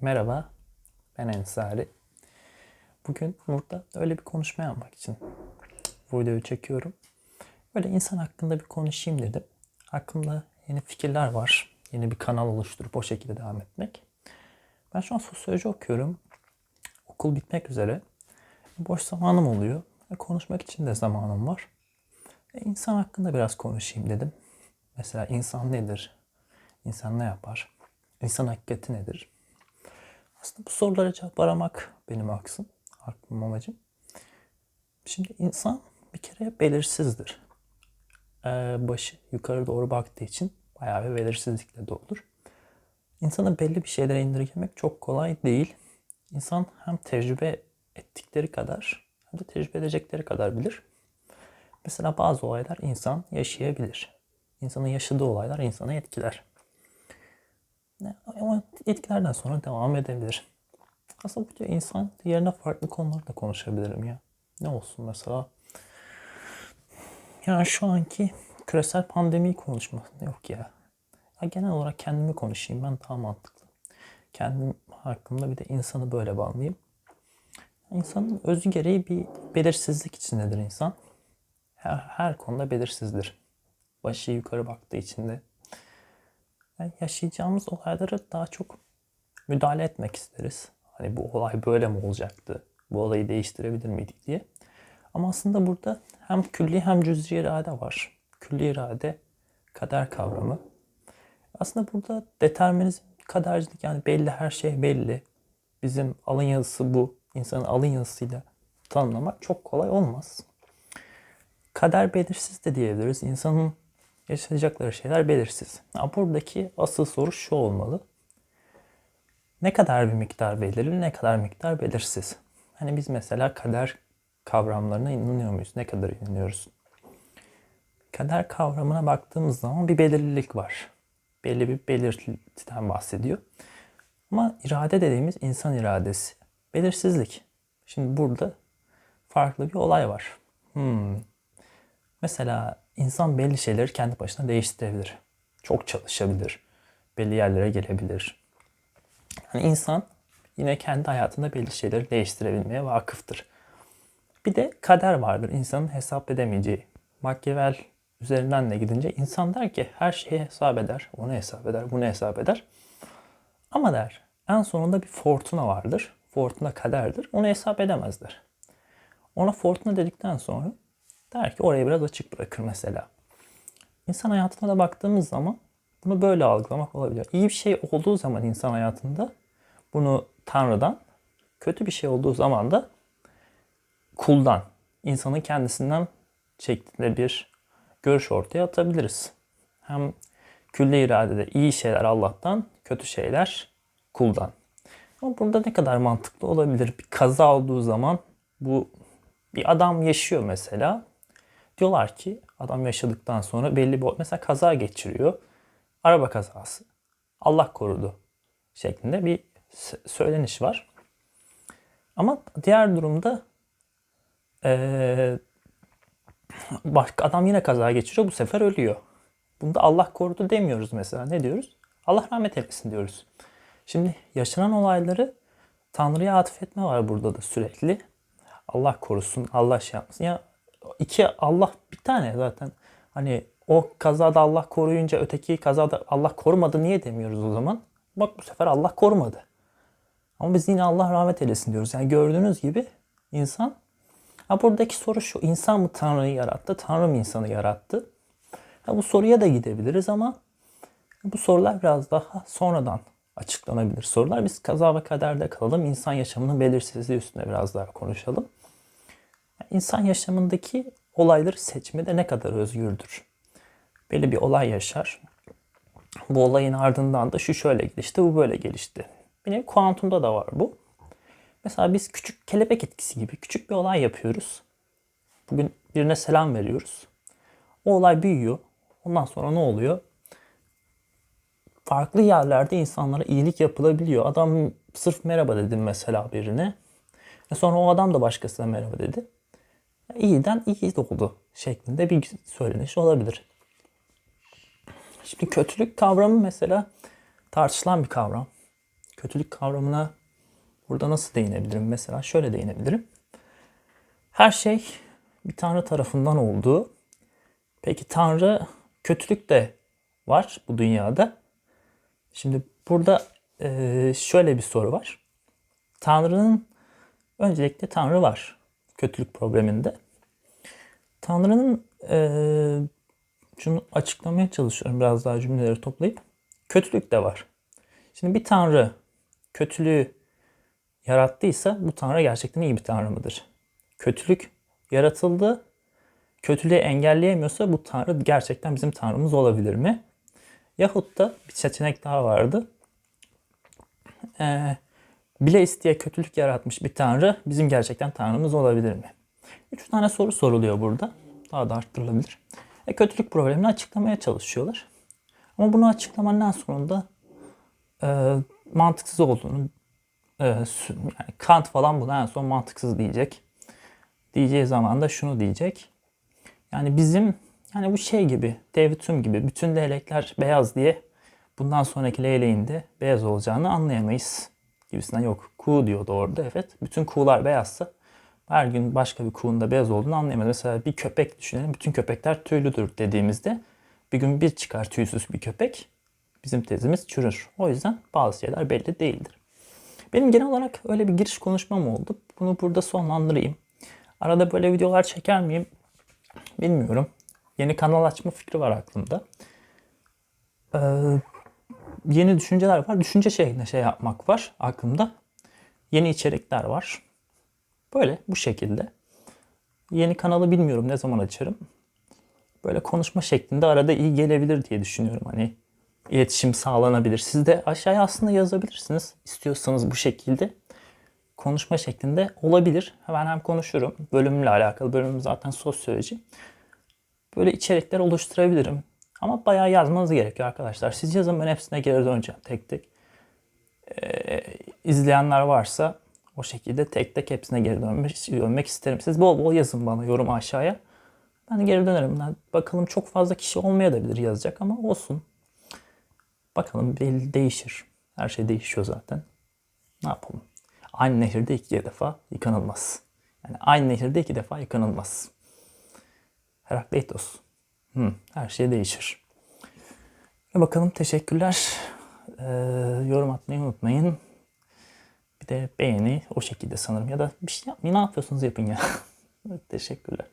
Merhaba, ben Ensari. Bugün burada öyle bir konuşma yapmak için bu videoyu çekiyorum. Böyle insan hakkında bir konuşayım dedim. Aklımda yeni fikirler var. Yeni bir kanal oluşturup o şekilde devam etmek. Ben şu an sosyoloji okuyorum. Okul bitmek üzere. Boş zamanım oluyor. Konuşmak için de zamanım var. E, insan hakkında biraz konuşayım dedim. Mesela insan nedir? İnsan ne yapar? İnsan hakikati nedir? Aslında bu sorulara cevap aramak benim aksım, aklım amacım. Şimdi insan bir kere belirsizdir. Ee, başı yukarı doğru baktığı için bayağı bir belirsizlikle doludur. İnsanı belli bir şeylere indirgemek çok kolay değil. İnsan hem tecrübe ettikleri kadar hem de tecrübe edecekleri kadar bilir. Mesela bazı olaylar insan yaşayabilir. İnsanın yaşadığı olaylar insanı etkiler. Ama etkilerden sonra devam edebilir. Aslında bu insan yerine farklı konularda konuşabilirim ya. Ne olsun mesela? Yani şu anki küresel pandemiyi konuşmak yok ya. ya. Genel olarak kendimi konuşayım ben daha mantıklı. Kendim hakkında bir de insanı böyle bağlayayım. İnsanın özü gereği bir belirsizlik içindedir insan. Her, her konuda belirsizdir. Başı yukarı baktığı için de yaşayacağımız olaylara daha çok müdahale etmek isteriz. Hani bu olay böyle mi olacaktı? Bu olayı değiştirebilir miydik diye. Ama aslında burada hem külli hem cüz'i irade var. Külli irade kader kavramı. Aslında burada determinizm, kadercilik yani belli her şey belli. Bizim alın yazısı bu. İnsanın alın yazısıyla tanımlamak çok kolay olmaz. Kader belirsiz de diyebiliriz. İnsanın yaşayacakları şeyler belirsiz. Ya buradaki asıl soru şu olmalı. Ne kadar bir miktar belirli, ne kadar miktar belirsiz. Hani biz mesela kader kavramlarına inanıyor muyuz? Ne kadar inanıyoruz? Kader kavramına baktığımız zaman bir belirlilik var. Belli bir belirtiden bahsediyor. Ama irade dediğimiz insan iradesi. Belirsizlik. Şimdi burada farklı bir olay var. Hmm. Mesela insan belli şeyleri kendi başına değiştirebilir. Çok çalışabilir. Belli yerlere gelebilir. Yani insan yine kendi hayatında belli şeyleri değiştirebilmeye vakıftır. Bir de kader vardır. İnsanın hesap edemeyeceği. Machiavelli üzerinden de gidince insan der ki her şeyi hesap eder. Onu hesap eder, bunu hesap eder. Ama der en sonunda bir fortuna vardır. Fortuna kaderdir. Onu hesap edemezler. Ona fortuna dedikten sonra Der ki orayı biraz açık bırakır mesela. İnsan hayatına da baktığımız zaman bunu böyle algılamak olabilir. İyi bir şey olduğu zaman insan hayatında bunu Tanrı'dan, kötü bir şey olduğu zaman da kuldan, insanın kendisinden şeklinde bir görüş ortaya atabiliriz. Hem külli iradede iyi şeyler Allah'tan, kötü şeyler kuldan. Ama burada ne kadar mantıklı olabilir? Bir kaza olduğu zaman bu bir adam yaşıyor mesela Diyorlar ki adam yaşadıktan sonra belli bir mesela kaza geçiriyor. Araba kazası. Allah korudu şeklinde bir söyleniş var. Ama diğer durumda ee, başka adam yine kaza geçiriyor bu sefer ölüyor. Bunda Allah korudu demiyoruz mesela. Ne diyoruz? Allah rahmet eylesin diyoruz. Şimdi yaşanan olayları Tanrı'ya atfetme var burada da sürekli. Allah korusun, Allah şey yapmasın. Ya iki Allah bir tane zaten. Hani o kazada Allah koruyunca öteki kazada Allah korumadı niye demiyoruz o zaman? Bak bu sefer Allah korumadı. Ama biz yine Allah rahmet eylesin diyoruz. Yani gördüğünüz gibi insan ha buradaki soru şu. insan mı Tanrı'yı yarattı? Tanrı mı insanı yarattı? Ha bu soruya da gidebiliriz ama bu sorular biraz daha sonradan açıklanabilir sorular. Biz kaza ve kaderde kalalım. İnsan yaşamının belirsizliği üstüne biraz daha konuşalım. İnsan yaşamındaki olayları seçmede ne kadar özgürdür? Belli bir olay yaşar. Bu olayın ardından da şu şöyle gelişti, bu böyle gelişti. Benim kuantumda da var bu. Mesela biz küçük kelebek etkisi gibi küçük bir olay yapıyoruz. Bugün birine selam veriyoruz. O olay büyüyor. Ondan sonra ne oluyor? Farklı yerlerde insanlara iyilik yapılabiliyor. Adam sırf merhaba dedim mesela birine. Ve sonra o adam da başkasına merhaba dedi iyiden iyi doğdu şeklinde bir söyleniş olabilir. Şimdi kötülük kavramı mesela tartışılan bir kavram. kötülük kavramına burada nasıl değinebilirim? Mesela şöyle değinebilirim. Her şey bir tanrı tarafından olduğu. Peki tanrı kötülük de var bu dünyada. Şimdi burada şöyle bir soru var. Tanrı'nın öncelikle Tanrı var kötülük probleminde. Tanrı'nın eee, şunu açıklamaya çalışıyorum biraz daha cümleleri toplayıp. Kötülük de var. Şimdi bir Tanrı kötülüğü yarattıysa bu Tanrı gerçekten iyi bir Tanrı mıdır? Kötülük yaratıldı. Kötülüğü engelleyemiyorsa bu Tanrı gerçekten bizim Tanrımız olabilir mi? Yahut da bir seçenek daha vardı. Ee, bile isteye kötülük yaratmış bir Tanrı bizim gerçekten Tanrımız olabilir mi? Üç tane soru soruluyor burada. Daha da arttırılabilir. E, kötülük problemini açıklamaya çalışıyorlar. Ama bunu açıklamanın en sonunda e, mantıksız olduğunu e, yani Kant falan buna en son mantıksız diyecek. Diyeceği zaman da şunu diyecek. Yani bizim yani bu şey gibi David Hume gibi bütün leylekler beyaz diye bundan sonraki leyleğin de beyaz olacağını anlayamayız gibisinden yok. Kuğu diyordu orada evet. Bütün kuğular beyazsa her gün başka bir kuğunun da beyaz olduğunu anlayamayız. Mesela bir köpek düşünelim. Bütün köpekler tüylüdür dediğimizde bir gün bir çıkar tüysüz bir köpek. Bizim tezimiz çürür. O yüzden bazı şeyler belli değildir. Benim genel olarak öyle bir giriş konuşmam oldu. Bunu burada sonlandırayım. Arada böyle videolar çeker miyim? Bilmiyorum. Yeni kanal açma fikri var aklımda. Ee, yeni düşünceler var. Düşünce şeklinde şey yapmak var aklımda. Yeni içerikler var. Böyle bu şekilde. Yeni kanalı bilmiyorum ne zaman açarım. Böyle konuşma şeklinde arada iyi gelebilir diye düşünüyorum. Hani iletişim sağlanabilir. Siz de aşağıya aslında yazabilirsiniz. İstiyorsanız bu şekilde konuşma şeklinde olabilir. Ben hem konuşurum. Bölümle alakalı. Bölümüm zaten sosyoloji. Böyle içerikler oluşturabilirim. Ama bayağı yazmanız gerekiyor arkadaşlar. Siz yazın ben hepsine geri döneceğim tek tek. Ee, izleyenler varsa o şekilde tek tek hepsine geri dönmek, dönmek isterim. Siz bol bol yazın bana yorum aşağıya. Ben geri dönerim. Bakalım çok fazla kişi olmayabilir yazacak ama olsun. Bakalım değişir. Her şey değişiyor zaten. Ne yapalım? Aynı nehirde iki defa yıkanılmaz. Yani aynı nehirde iki defa yıkanılmaz. Herakleitos. Hı, her şey değişir. Ve bakalım teşekkürler. Ee, yorum atmayı unutmayın. Bir de beğeni o şekilde sanırım. Ya da bir şey yapmayın. Ne yapıyorsunuz yapın ya. teşekkürler.